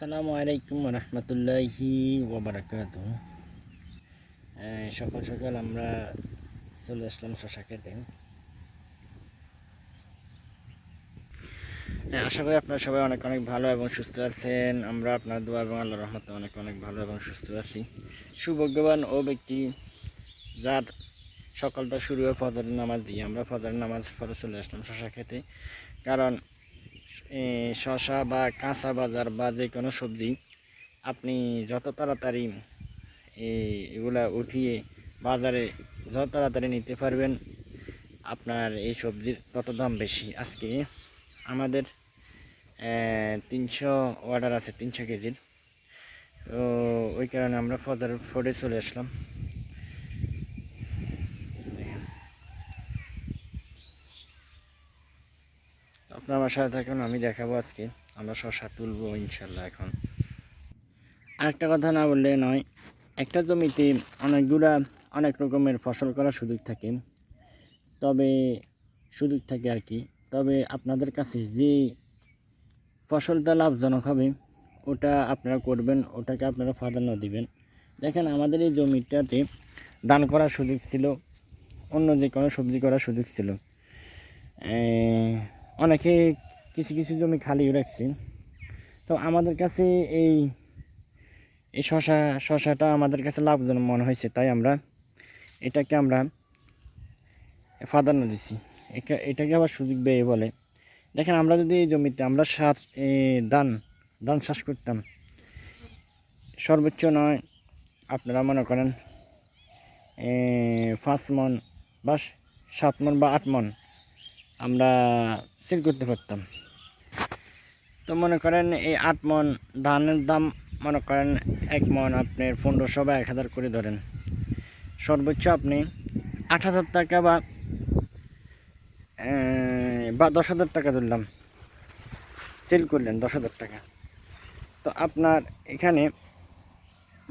আসসালামু আলাইকুম রহমতুল্লাহি ওবরাকাত সকাল সকাল আমরা চলে আসলাম শশা খেতে। আশা করি আপনারা সবাই অনেক অনেক ভালো এবং সুস্থ আছেন। আমরা আপনার দোয়া এবং আল্লাহ রহমতে অনেক অনেক ভালো এবং সুস্থ আছি। সুভাগ্যবান ও ব্যক্তি যার সকালটা শুরু হয় ফজরের নামাজ দিয়ে। আমরা ফজরের নামাজ পরে চলে আসলাম শশা খেতে। কারণ শসা বা কাঁচা বাজার বা যে কোনো সবজি, আপনি যত তাড়াতাড়ি এগুলা উঠিয়ে বাজারে যত তাড়াতাড়ি নিতে পারবেন, আপনার এই সবজির তত দাম বেশি। আজকে আমাদের তিনশো অর্ডার আছে, তিনশো কেজির। তো ওই কারণে আমরা ফজার ফোরে চলে আসলাম। আপনার আমার সাথে থাকুন, আমি দেখাবো আজকে। আমরা শশা তুলবো ইনশাল্লাহ এখন। আরেকটা কথা না বললে নয়, একটা জমিতে অনেকগুলা, অনেক রকমের ফসল করার সুযোগ থাকে। তবে সুযোগ থাকে আর কি। তবে আপনাদের কাছে যে ফসলটা লাভজনক হবে, ওটা আপনারা করবেন, ওটাকে আপনারা প্রাধান্য দিবেন। দেখেন, আমাদের এই জমিটাতে ধান করার সুযোগ ছিল, অন্য যে কোনো সবজি করার সুযোগ ছিল। অনেকে কিছু কিছু জমি খালিও রাখছে। তো আমাদের কাছে এই এই শশা, শশাটা আমাদের কাছে লাভজনক মনে হয়েছে, তাই আমরা এটাকে আমরা প্রাধান্য একা- এটাকে আবার সুযোগ ব্যয় বলে, দেখেন আমরা যদি এই জমিতে আমরা সাত ধান ধান চাষ করতাম, সর্বোচ্চ নয়, আপনারা মনে করেন পাঁচ মন বা সাত মন বা আট মন আমরা সেল করতে পারতাম। তো মনে করেন এই আট মন ধানের দাম মনে করেন এক মন আপনার পনেরোশো বা এক হাজার করে ধরেন। সর্বোচ্চ আপনি আট হাজার টাকা বা বা দশ হাজার টাকা ধরলাম। সেল করলেন দশ হাজার টাকা। তো আপনার এখানে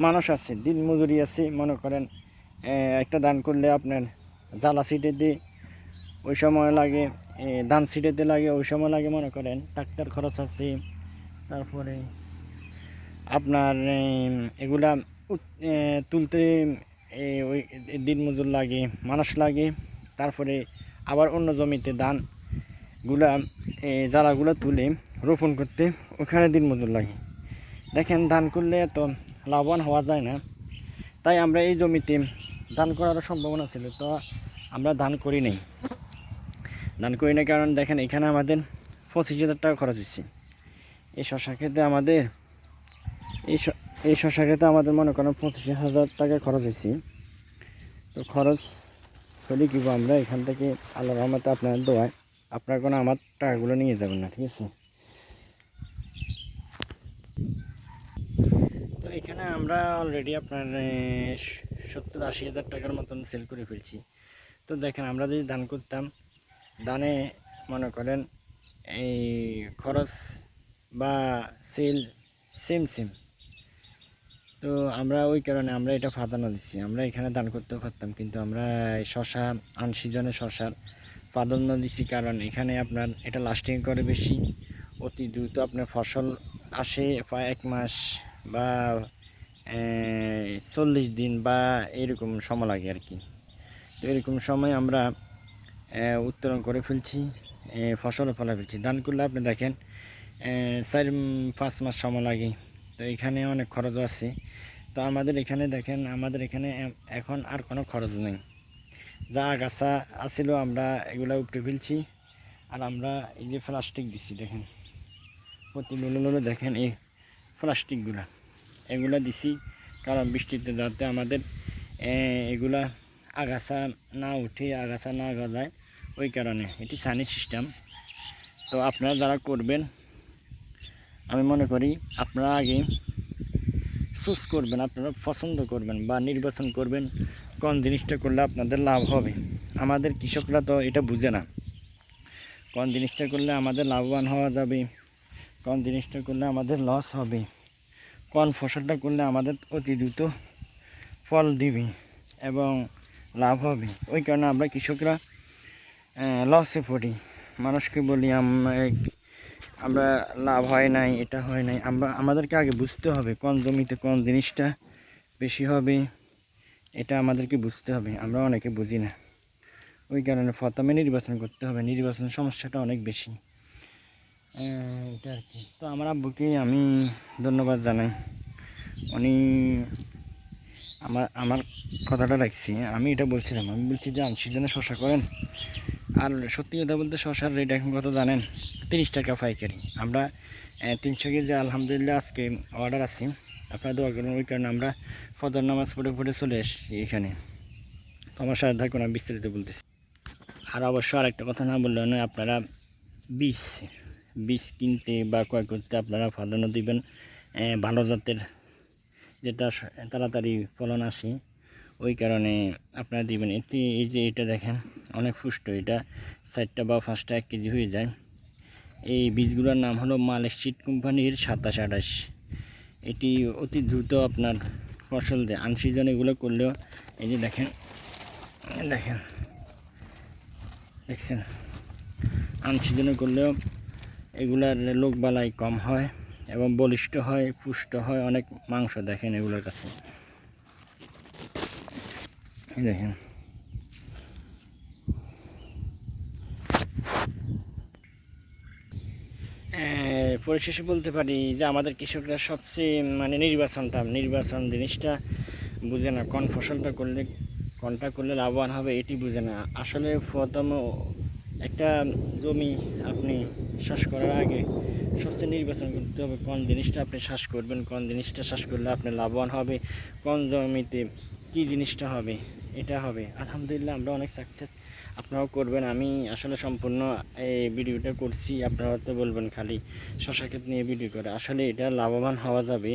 মানুষ আছে দিন মজুরি আছে, মনে করেন একটা দান করলে আপনার জ্বালা সিটে দিয়ে ওই সময় লাগে ধান ছিটাতে লাগে ওই সময় লাগে মনে করেন ট্রাক্টর খরচ আছে। তারপরে আপনার এগুলা তুলতে ওই দিন মজুর লাগে মানুষ লাগে। তারপরে আবার অন্য জমিতে ধানগুলা এ, জ্বালাগুলো তুলে রোপণ করতে ওখানে দিন মজুর লাগে। দেখেন ধান করলে এত লাভবান হওয়া যায় না। তাই আমরা এই জমিতে ধান করার সম্ভাবনা ছিল তো আমরা ধান করি নাই। ধান করি না, কারণ দেখেন এখানে আমাদের পঁচিশ হাজার টাকা খরচ হচ্ছে এই শশা খেতে আমাদের এই এই শশা খেতে আমাদের মনে করেন পঁচিশ হাজার টাকা খরচ হচ্ছে তো খরচ হলে কি আমরা? এখান থেকে আল্লাহ রহমতে আপনার দোয়ায় আপনার কোনো আমার টাকাগুলো নিয়ে যাবেন না, ঠিক আছে? তো এখানে আমরা অলরেডি আপনার সত্তর আশি হাজার টাকার মতন সেল করে ফেলছি। তো দেখেন আমরা যদি ধান করতাম ধানে মনে করেন এই খরচ বা সেল, সেম সেম। তো আমরা ওই কারণে আমরা এটা প্রাধান্য দিচ্ছি। আমরা এখানে দান করতেও পারতাম, কিন্তু আমরা শশা আনসিজনে শশার প্রাধান্য দিচ্ছি কারণ এখানে আপনার এটা লাস্টিং করে বেশি। অতি দ্রুত আপনার ফসল আসে এক মাস বা চল্লিশ দিন বা এরকম সময় লাগে আর কি। তো এরকম সময় আমরা উত্তোলন করে ফেলছি আহ, ফসলও ফলা ফেলছি। ধান করলে আপনি দেখেন চার পাঁচ মাস সময় লাগে। তো এখানে অনেক খরচ আছে। তো আমাদের এখানে দেখেন আমাদের এখানে এখন আর কোনো খরচ নেই। যা আগাছা আছিল আমরা এগুলা উপরে ফেলছি। আর আমরা এই যে প্লাস্টিক দিচ্ছি দেখেন। প্রতি লোলো দেখেন এই প্লাস্টিকগুলা। এগুলা দিছি কারণ বৃষ্টিতে যাতে আমাদের এগুলা আগাছা না উঠে আগাছা না গজায়। ওই কারণে, এটি সানি সিস্টেম তো আপনারা যারা করবেন, আমি মনে করি আপনারা আগে চুজ করবেন, আপনারা পছন্দ করবেন বা নির্বাচন করবেন কোন জিনিসটা করলে আপনাদের লাভ হবে। আমাদের কৃষকরা তো এটা বুঝে না। কোন জিনিসটা করলে আমাদের লাভবান হওয়া যাবে, কোন জিনিসটা করলে আমাদের লস হবে, কোন ফসলটা করলে আমাদের অতি দ্রুত ফল দিবে এবং লাভ হবে। ওই কারণে আমরা কৃষকরা লসে পড়ি। মানুষকে বলি আমরা আমরা লাভ হয় নাই, এটা হয় নাই। আমরা, আমাদেরকে আগে বুঝতে হবে কোন জমিতে কোন জিনিসটা বেশি হবে। এটা আমাদেরকে বুঝতে হবে, আমরা অনেকে বুঝি না। ওই কারণে ফতামে নির্বাচন করতে হবে, নির্বাচন সমস্যাটা অনেক বেশি। এটা আর কি। তো আমার আব্বুকে আমি ধন্যবাদ জানাই। উনি আমার আমার কথাটা রাখছি। আমি এটা বলছিলাম, আমি বলছি যে সিজনে শশা করেন। আর সত্যি কথা বলতে শশার রেট এখন কত জানেন? তিরিশ টাকা পাইকারি। আমরা তিনশো কেজি আলহামদুলিল্লাহ আজকে অর্ডার আছে, আপনারা দোয়া করুন ওই কারণে আমরা ফজর নামাজ পড়ে পড়ে চলে এসেছি এখানে। তো আমার সাথে থাকুন, আমি বিস্তারিত বলতেছি। আর অবশ্য আরেকটা কথা না বললে নয়, আপনারা বীজ বীজ কিনতে বা ক্রয় করতে আপনারা প্রাধান্য দিবেন ভালো জাতের যেটা তাড়াতাড়ি ফলন আসে ওই কারণে আপনারা দিবেন। এতে এই যে এটা দেখেন, অনেক পুষ্ট। এটা চারটা বা পাঁচটা এক কেজি হয়ে যায়। এই বীজগুলোর নাম হলো সিড কোম্পানির সাতাশ আঠাশ। এটি অতি দ্রুত আপনার ফসল দেয়। আনসিজন এগুলো করলেও, এই যে দেখেন দেখেন, দেখছেন? আনসিজনে করলেও এগুলার লোক বালাই কম হয় এবং বলিষ্ঠ হয়, পুষ্ট হয়, অনেক মাংস দেখেন এগুলোর কাছে। দেখেন। পরিশেষে বলতে পারি যে আমাদের কৃষকরা সবচেয়ে মানে নির্বাচনটা নির্বাচন জিনিসটা বুঝে না, কোন ফসলটা করলে, কোনটা করলে লাভবান হবে এটি বুঝে না। আসলে প্রথম একটা জমি আপনি চাষ করার আগে সবচেয়ে নির্বাচন করতে হবে কোন জিনিসটা আপনি চাষ করবেন, কোন জিনিসটা চাষ করলে আপনি লাভবান হবে, কোন জমিতে কী জিনিসটা হবে। এটা হবে। আলহামদুলিল্লাহ, আমরা অনেক সাকসেস আপনারাও করবেন। আমি আসলে সম্পূর্ণ এই ভিডিওটা করছি, আপনারা তো বলবেন খালি শশা ক্ষেত নিয়ে ভিডিও করে। আসলে এটা লাভবান হওয়া যাবে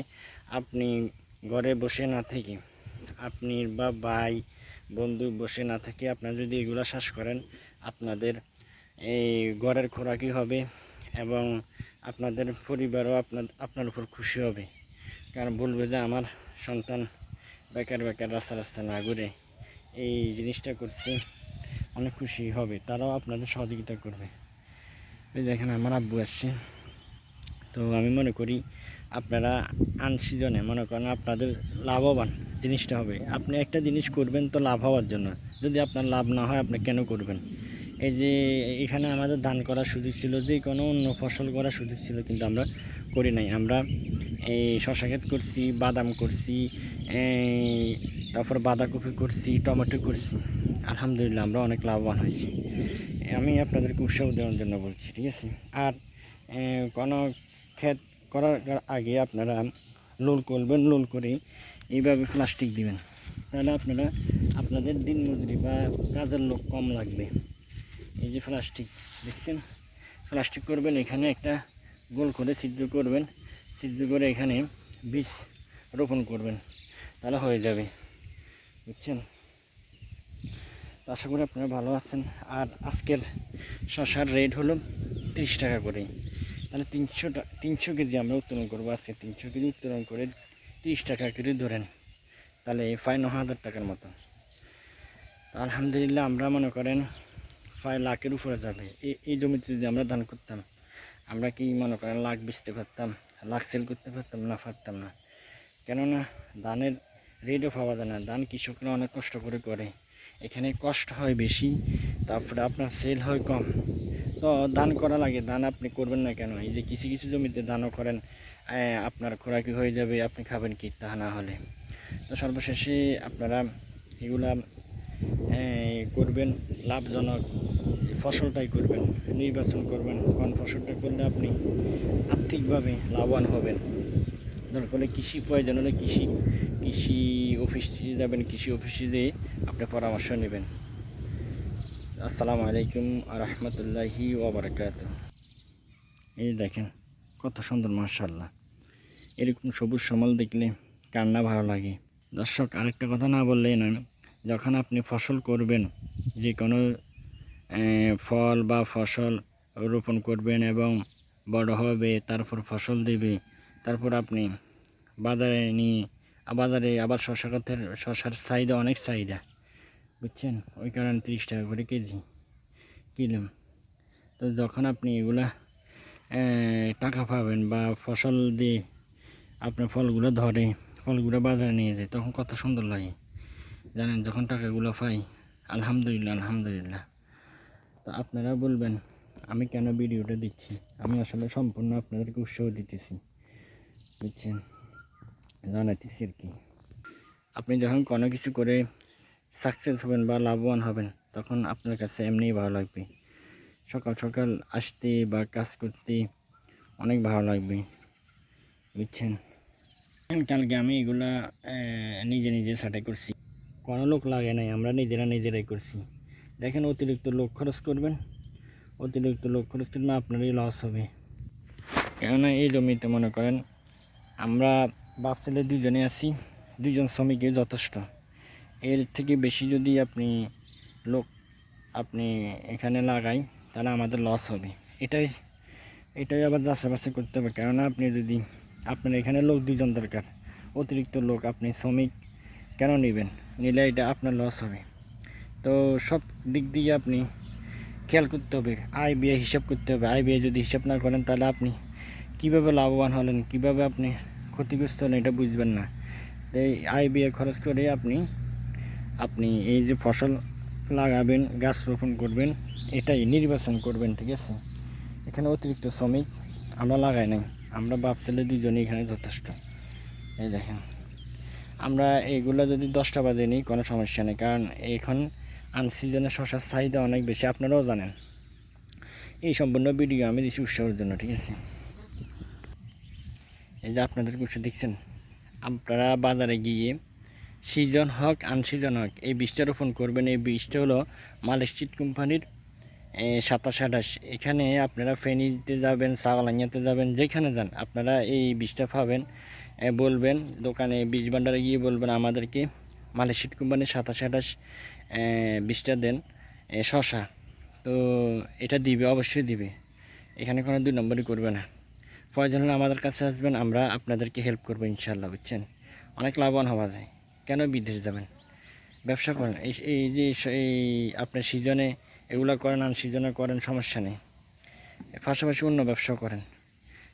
আপনি ঘরে বসে না থেকে। আপনি বা ভাই, বন্ধু বসে না থেকে আপনারা যদি এগুলো চাষ করেন, আপনাদের এই ঘরের খোরাকি হবে এবং আপনাদের পরিবারও আপনার আপনার উপর খুশি হবে। কারণ বলবে যে আমার সন্তান বেকার বেকার রাস্তা রাস্তা না ঘুরে এই জিনিসটা করতে অনেক খুশি হবে, তারাও আপনাদের সহযোগিতা করবে। এই দেখেন আমার আব্বু আসছে। তো আমি মনে করি আপনারা আনসিজনে মনে করেন আপনাদের লাভবান জিনিসটা হবে। আপনি একটা জিনিস করবেন তো লাভ হওয়ার জন্য। যদি আপনার লাভ না হয়, আপনি কেন করবেন? এই যে এখানে আমাদের ধান করার সুযোগ ছিল, যে কোনো অন্য ফসল করার সুযোগ ছিল, কিন্তু আমরা করি নাই। আমরা এই শশা ক্ষেত করছি, বাদাম করছি তারপর বাঁধাকপি করছি, টমেটো করছি। আলহামদুলিল্লাহ আমরা অনেক লাভবান হয়েছি। আমি আপনাদেরকে উৎসাহ দেওয়ার জন্য বলছি, ঠিক আছে? আর কোনো ক্ষেত করার আগে আপনারা লোল করবেন, লোল করে এইভাবে প্লাস্টিক দিবেন। তাহলে আপনারা, আপনাদের দিন মজুরি বা কাজের লোক কম লাগবে। এই যে প্লাস্টিক, দেখছেন? প্লাস্টিক করবেন, এখানে একটা গোল করে ছিদ্র করবেন। ছিদ্র করে এখানে বীজ রোপণ করবেন। তাহলে হয়ে যাবে। বুঝছেন? আশা করি আপনারা ভালো আছেন। আর আজকের শশার রেট হলো তিরিশ টাকা করে। তাহলে তিনশো তিনশো কেজি আমরা উত্তোলন করব আজকে। তিনশো কেজি উত্তোলন করে তিরিশ টাকা করে ধরেন। তাহলে প্রায় ন হাজার টাকার মতো। আলহামদুলিল্লাহ আমরা মনে করেন প্রায় লাখের উপরে যাবে। এই এই জমিতে যদি আমরা ধান করতাম, আমরা কি মনে করেন লাখ বেচতে পারতাম, লাখ সেল করতে পারতাম না পারতাম না। কেননা ধানের রেটও পাওয়া যায় না ধান কৃষকরা অনেক কষ্ট করে করে। এখানে কষ্ট হয় বেশি, তারপরে আপনার সেল হয় কম। তো দান করা লাগে ধান আপনি করবেন না কেন? এই যে কিছু কিছু জমিতে ধানও করেন আপনার খোরাকি হয়ে যাবে, আপনি খাবেন কি তা না হলে। তো সর্বশেষে আপনারা এগুলা করবেন, লাভজনক ফসলটাই করবেন, নির্বাচন করবেন। কোন ফসলটা করলে আপনি আর্থিকভাবে লাভবান হবেন? দরকার হলে কৃষি, প্রয়োজন হলে কৃষি কৃষি অফিসে যাবেন, কৃষি অফিসে যেয়ে আপনি পরামর্শ নেবেন। আসসালামু আলাইকুম রহমতুল্লাহি ওবরাকাত এই দেখেন, কত সুন্দর মার্শাল্লাহ এরকম সবুজ সমল দেখলে কান্না ভালো লাগে। দর্শক, আরেকটা কথা না বললেই নয়, যখন আপনি ফসল করবেন যে কোনো ফল বা ফসল রোপণ করবেন এবং বড় হবে, তারপর ফসল দেবে, তারপর আপনি বাজারে নিয়ে বাজারে আবার শশা কথার শশার চাহিদা অনেক চাহিদা, বুঝছেন? ওই কারণে তিরিশ টাকা করে কেজি, কিলো। তো যখন আপনি এগুলা টাকা পাবেন বা ফসল দিয়ে আপনার ফলগুলো ধরে, ফলগুলো বাজারে নিয়ে যায়, তখন কত সুন্দর লাগে। জানেন, যখন টাকাগুলো পাই, আলহামদুলিল্লাহ আলহামদুলিল্লাহ। তো আপনারা বলবেন, আমি কেন ভিডিওটা দিচ্ছি? আমি আসলে সম্পূর্ণ আপনাদেরকে উৎসাহ দিতেছি, বুঝছেন? জানাতেছি আর কি আপনি যখন কোনো কিছু করে সাকসেস হবেন বা লাভবান হবেন, তখন আপনার কাছে এমনিই ভালো লাগবে। সকাল সকাল আসতে বা কাজ করতে অনেক ভালো লাগবে, বুঝছেন? কালকে আমি এগুলা নিজে নিজে সাটাই করছি। কোনো লোক লাগে নাই, আমরা নিজেরা নিজেরাই করছি। দেখেন, অতিরিক্ত লোক খরচ করবেন, অতিরিক্ত লোক খরচ করবেন আপনারই লস হবে। কেননা, এই জমিতে মনে করেন, আমরা বাপ ছেলে দুজনে আছি, দুজন শ্রমিকই যথেষ্ট। এর থেকে বেশি যদি আপনি লোক আপনি এখানে লাগাই, তাহলে আমাদের লস হবে। এটাই এটাই আবার যাচাই বাছাই করতে হবে। কেননা আপনি যদি, আপনার এখানে লোক দুজন দরকার, অতিরিক্ত লোক, আপনি শ্রমিক কেন নেবেন? নিলে এটা আপনার লস হবে। তো সব দিক দিয়ে আপনি খেয়াল করতে হবে, আয় ব্যয় হিসাব করতে হবে। আয় ব্যয় যদি হিসাব না করেন, তাহলে আপনি কীভাবে লাভবান হলেন? কীভাবে আপনি ক্ষতিগ্রস্ত হলেন এটা বুঝবেন না। এই আয় ব্যয় খরচ করে আপনি আপনি এই যে ফসল লাগাবেন, গাছ রোপণ করবেন, এটাই নির্বাচন করবেন, ঠিক আছে? এখানে অতিরিক্ত শ্রমিক আমরা লাগাই নাই। আমরা বাপ ছেলে দুজনেই এখানে যথেষ্ট। এই দেখেন। আমরা এইগুলো যদি দশটা বাজে নিই, কোনো সমস্যা নেই, কারণ এখন আনসিজনে শশার চাহিদা অনেক বেশি, আপনারাও জানেন। এই সম্পূর্ণ ভিডিও আমি দিচ্ছি উৎসাহের জন্য, ঠিক আছে? এই যে আপনাদের উৎসাহ দেখছেন, আপনারা বাজারে গিয়ে সিজন হোক, আনসিজন হোক, এই বীজটা রোপণ করবেন। এই বীজটা হলো মালেস্টিট কোম্পানির সাতাশ আঠাশ। এখানে আপনারা ফেনীতে যাবেন সাগলাইয়াতে যাবেন, যেখানে যান, আপনারা এই বীজটা পাবেন। বলবেন, দোকানে বীজ ভাণ্ডারে গিয়ে বলবেন আমাদেরকে মালেশিট কোম্পানির সাতাশ আঠাশ বীজটা দেন শশা তো এটা দিবে, অবশ্যই দিবে। এখানে কোনো দুই নম্বরই করবে না। প্রয়োজন হলে আমাদের কাছে আসবেন, আমরা আপনাদেরকে হেল্প করব ইনশাল্লাহ বুঝছেন? অনেক লাভবান হওয়া যায়। কেন বিদেশ যাবেন? ব্যবসা করেন, এই এই যে এই আপনার সিজনে এগুলো করেন আন সিজনে করেন, সমস্যা নেই। পাশাপাশি অন্য ব্যবসা করেন।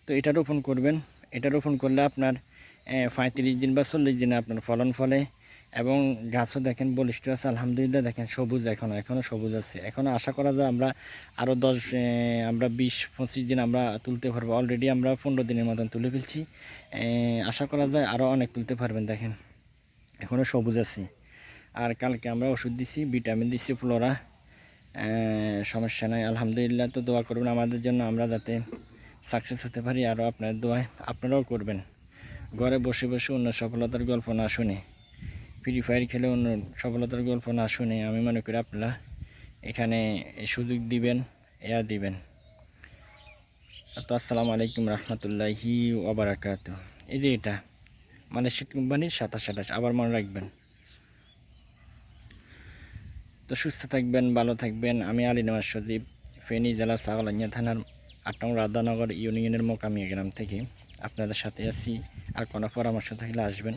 তো এটা রোপণ করবেন, এটা রোপণ করলে আপনার পঁয়ত্রিশ দিন বা চল্লিশ দিনে আপনার ফলন ফলে এবং গাছও দেখেন, বলিষ্ঠ আছে, আলহামদুলিল্লাহ দেখেন, সবুজ এখনও এখনও সবুজ আছে। এখনও আশা করা যায় আমরা আরও দশ আমরা বিশ, পঁচিশ দিন আমরা তুলতে পারব। অলরেডি আমরা পনেরো দিনের মতন তুলে ফেলছি। আশা করা যায় আরও অনেক তুলতে পারবেন, দেখেন। এখনও সবুজ আছে। আর কালকে আমরা ওষুধ দিছি, ভিটামিন দিচ্ছি ফ্লোরা। সমস্যা নাই, আলহামদুলিল্লাহ। তো দোয়া করবেন আমাদের জন্য আমরা যাতে সাকসেস হতে পারি আরও আপনার দোয়ায় আপনারাও করবেন। ঘরে বসে বসে অন্য সফলতার গল্প না শুনে। ফ্রি ফায়ার খেলে অন্য সফলতার গল্প না শুনে আমি মনে করি আপনারা এখানে সুযোগ দিবেন, এয়া দিবেন। তো আসসালামু আলাইকুম রহমতুল্লাহি ওবরাকাত এই যে এটা শীত কোম্পানির সাতাশ সাতাশ আবার মনে রাখবেন। তো সুস্থ থাকবেন, ভালো থাকবেন। আমি আলী নওয়াজ সজীব, ফেনী জেলা সাগলাইয়া থানার আট রাধানগর ইউনিয়নের মোকামিয়া গ্রাম থেকে। আপনাদের সাথে আছি, আর কোনো পরামর্শ থাকলে আসবেন।